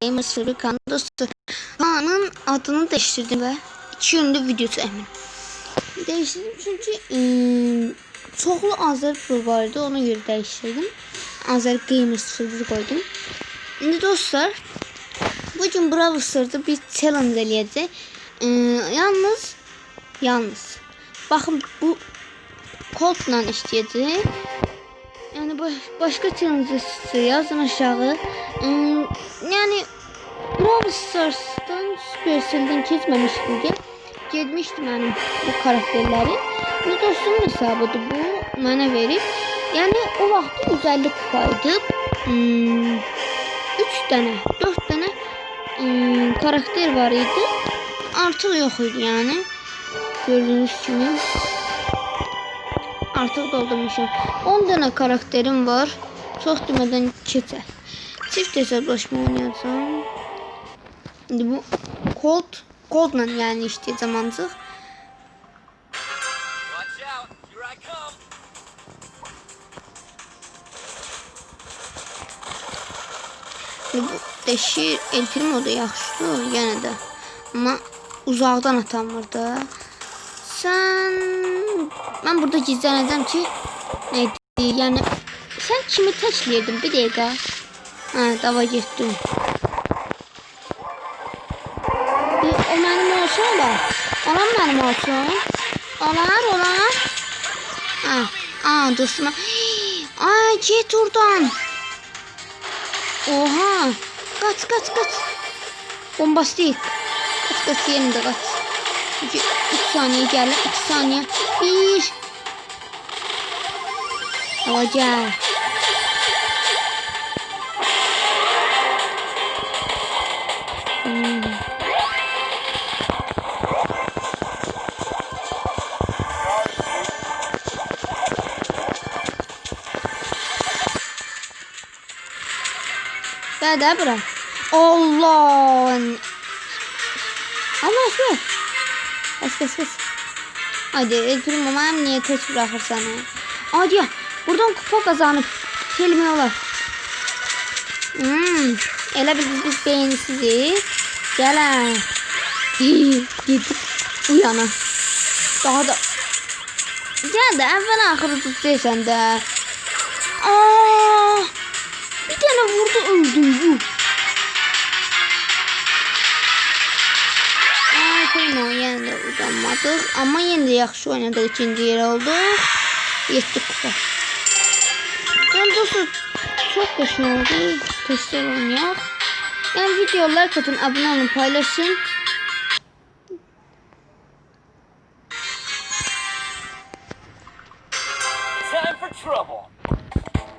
Gamer Sürükan dostu. Kaan'ın adını değiştirdim ve iki yönlü videosu emin. Değiştirdim çünkü ıı, çoxlu Azər Pro vardı ona göre değiştirdim. Azər Gamer 01 koydum. Şimdi dostlar bugün Brawl Stars'da bir challenge eləyəcək. Ee, yalnız yalnız bakın bu kodla işləyəcək. Yani baş, başka challenge yazın aşağı. Hmm, yani Brawl Stars'tan Supercell'den keçməmişdim ki. Getmişdim mənim bu karakterləri. Bu dostumun hesabıdır bu. Mənə verib. Yəni o vaxt 150 kupaydı. Hmm, 3 dənə, 4 dənə karakter var idi. Artıq yox idi yəni. Gördüyünüz kimi. Artıq doldurmuşam. 10 dənə karakterim var. Çox demədən keçər. Çift hesablaşma oynayacağım. İndi bu kod kodla yəni işləyəcəm ancaq. Bu deşir El Primo da yaxşıdır yenə də. Amma uzaqdan atamır da. Sən mən burada gizlənəcəm ki, nə deyir, yəni sən kimi təkləyirdim bir dəqiqə. Hə, dava getdim. Bir, o mənim olsa olar. Olan mənim olsun. Olar, olar. Hə, aa dostuma. Ay, get oradan. Oha. Kaç kaç kaç. Bombastik. Kaç kaç yerinde kaç. 3 saniye geldi. 2 saniye. 1. Alacağım. Hmm. Gel de bırak. Allah. Allah Kes kes kes. Hadi Elpirim ama niye tek bırakırsan ha. Hadi ya. Buradan kupa kazanıp gelmiyorlar. Hmm. Elə biz biz beyinsiziz. Gələn. Gittik uyana. Daha da. Gəl də əvvəl axırı tutacaqsan da. Aa! Bir tane vurdu öldüm bu. Ay kıyma yine de uzanmadık. Ama yine de yaxşı oynadık. ikinci yer oldu. Yetti kupa. Yani dostlar çok hoş oldu. Testler oynayaq. Yani videolar katın abone olun paylaşın.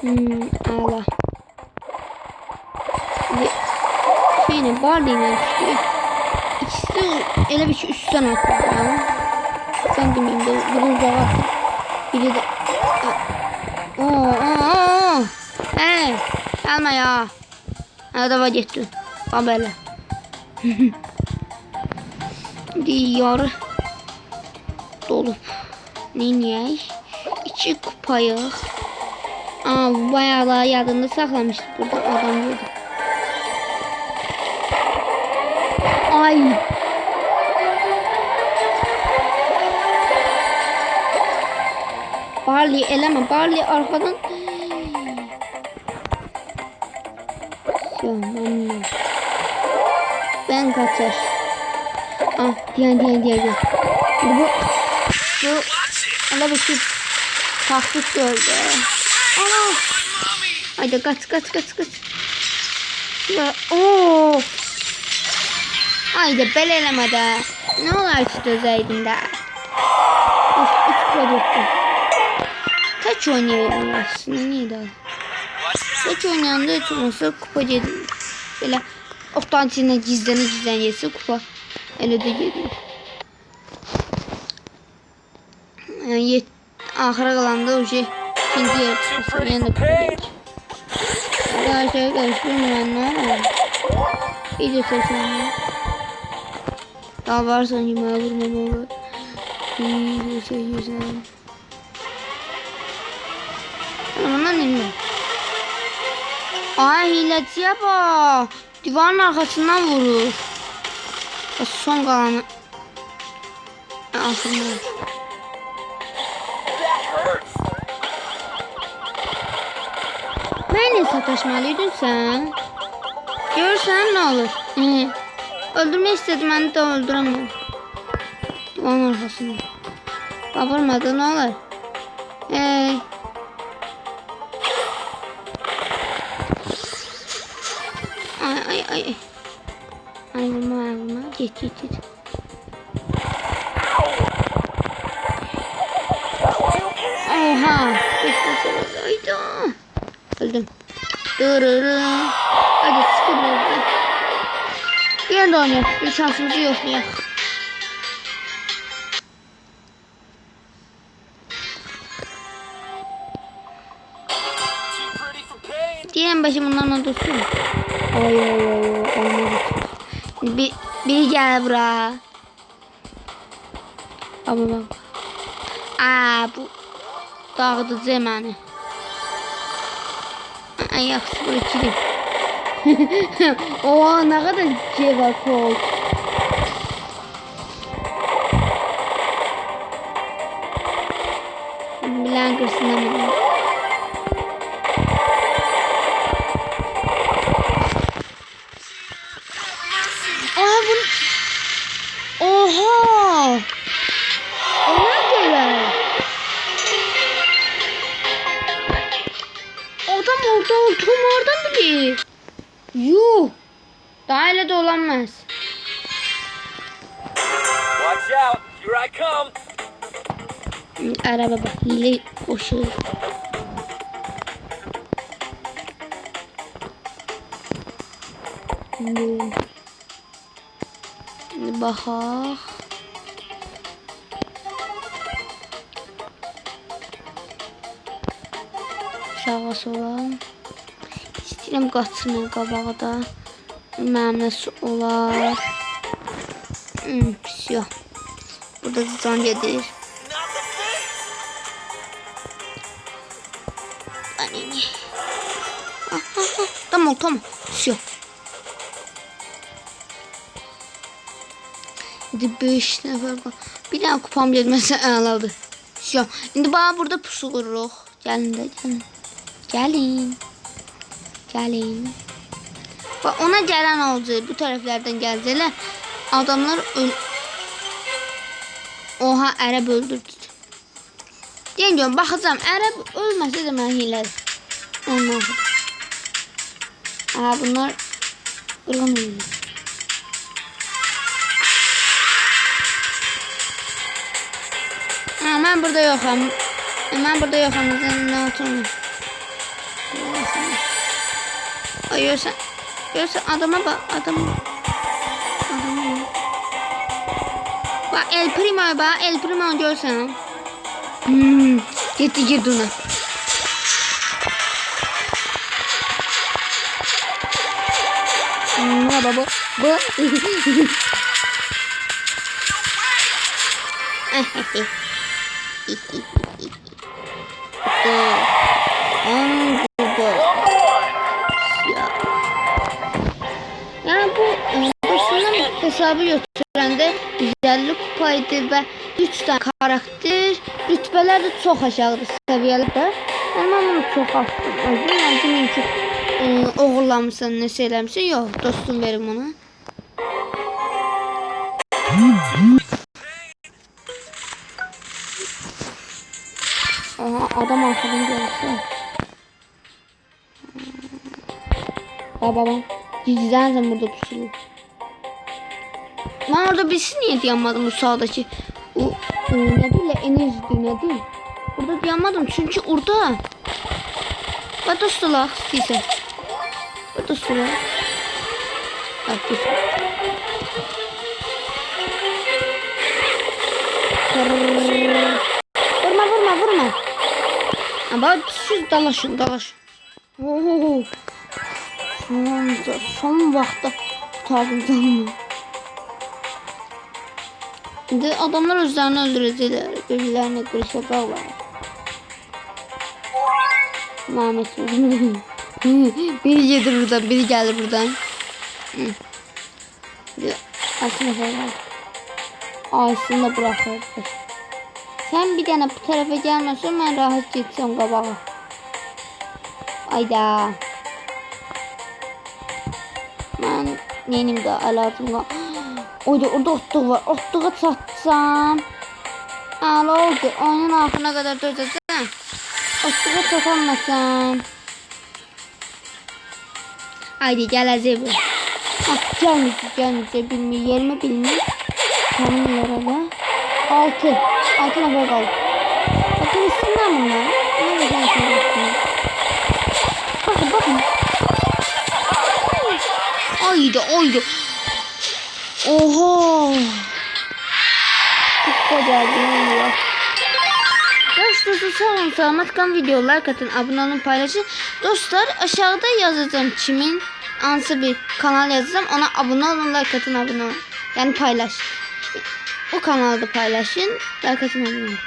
Hmm, Allah. İşte ikisi de ele bir şey üstten ya. Sen de biri uzağa attı. Biri de Oo, oo, oo. Hey, gelme ya. Hadi var gitti. Babele. Bir yarı dolup ne niye? İki kupayı. Aa, bayağı da yadında saklamıştı burada adam gördüm. Ay. Barley eleme. Barley arkadan. Ben kaçar. Ah diyen diyen diyen diyen. Bu bu Ana bir şey taktik gördü. Ana. Haydi kaç kaç kaç kaç. Ya oo. Haydi beleleme de. Ne olar tutuzaydın da. Üç, üç koduktu. Kaç oynuyor aslında niye daha? Kaç oynayan da hiç olmasa kupa gelir. Böyle oktan içinde gizlene gizlen yese kupa. Öyle de gelir. Yani yet, ahıra kalanda o şey ikinci yer çıkması yani de kupa gelir. Arkadaşlar karıştırmayın ne olur. İyice seçin. Daha varsa yemeğe vurmam olur. İyice seçin. Ay hileciye bak. Divarın arkasından vurur. Son kalanı. Hurts. Benimle sataşmalıydın sen. Görsen ne olur. Hı. Öldürmek istedim ben de öldüremiyorum. Divan arkasında. Vurmadı ne olur. Hey. Ay ay vurma ay vurma. Git git git. Oha. Hayda. Öldüm. Dırırı. Hadi sıkı oldu. Gel de oynayalım. Bir şansımızı for pain. Diyelim başı bundan dursun. Ay ay ay ay. Olmadı. Bir, bir gel bura. Baba bak. Aa bu dağıtıcı hemen. Ayak sıfır ikili. Oha ne kadar şey var kol. Bilen kırsın ama. Olduğumu oradan bilir. Yuh! Daha öyle de olamaz. Watch out. Here I come. Araba bak hile koşuyor. Şimdi, şimdi bakak. Sağa sola. İstəyirəm qaçsın qabağa da. Məmnəsi olar. Hmm, Все. Burada da can gedir. Not the thing. Anne. Ah, ah, ah. Tamam tamam. Все. İndi 5 nəfər var. Bir dənə kupam gelməsə əladır. Все. İndi bana burada pusu qururuq. Gəlin də gəlin. Gəlin. Gəlin. Bax ona gələn olacaq. Bu tərəflərdən gələcəklər. Adamlar öl Oha ərəb öldürdü. Deyən görüm baxacağam. Ərəb ölməsə də mən hilədir. Ondan sonra. Aa bunlar qırğın oynuyor. Aa, mən burada yoxam. Mən burada yoxam. Nə oturma. Ay görsən. Görsən adama bax. Adama. Adama bax. Bak El Primo bak El Primo görsən. Hmm, getdi girdi ona. Hmm, baba bu. Bu. hesabı götürəndə 150 kupaydı və 3 tane karakter, rütbələr də çox aşağıdır səviyyələrdə. Yəni mən çox atdım. Özüm yəni deməyin ki, e, oğurlamısan, nəsə eləmişsən. Yox, dostum verim ona. Aha, adam arkadan gelirse. Baba baba. Gizliden sen burada pusulu. Ben orada birisi niye diyemedim bu sağdaki o, o ne değil enerji ne değil. Burada diyemedim çünkü orada. Bak dostlar istiyorsan. Bak dostlar. Dostlar. Vurma vurma vurma. Ama siz dalaşın dalaşın. Oo. Son, son vaxtda tutardım İndi adamlar özlərini öldürəcəklər. Birilərini qırışacaqlar. Lanet olsun. biri gelir buradan, biri gelir buradan. Var. Aslında bırakırdı. Sen bir tane bu tarafa gelmezsen ben rahat gitsem qabağa. Ayda. Ben nenim də əlatımla. Oyda orada otluq var. Otluğa çatsam. Əla oldu. Onun axırına qədər dözəcəm. Otluğa çatamasam. Haydi gələcək bu. Ah, gəlməyəcək, gəlməyəcək. Bilmir, yerimi bilmir. Tanrılar ala. Altı. Altı nəfər qaldı. Bakın üstündən bunlar. Ne güzel söylüyorsun. Bakın bakın. Aydı aydı. Oha. Çok kocaman ya. Dostlar sağ olun selamat kalın videolar katın abone olun paylaşın. Dostlar aşağıda yazacağım kimin ansı bir kanal yazacağım ona abone olun like atın abone olun. Yani paylaş. O kanalda paylaşın like atın abone olun.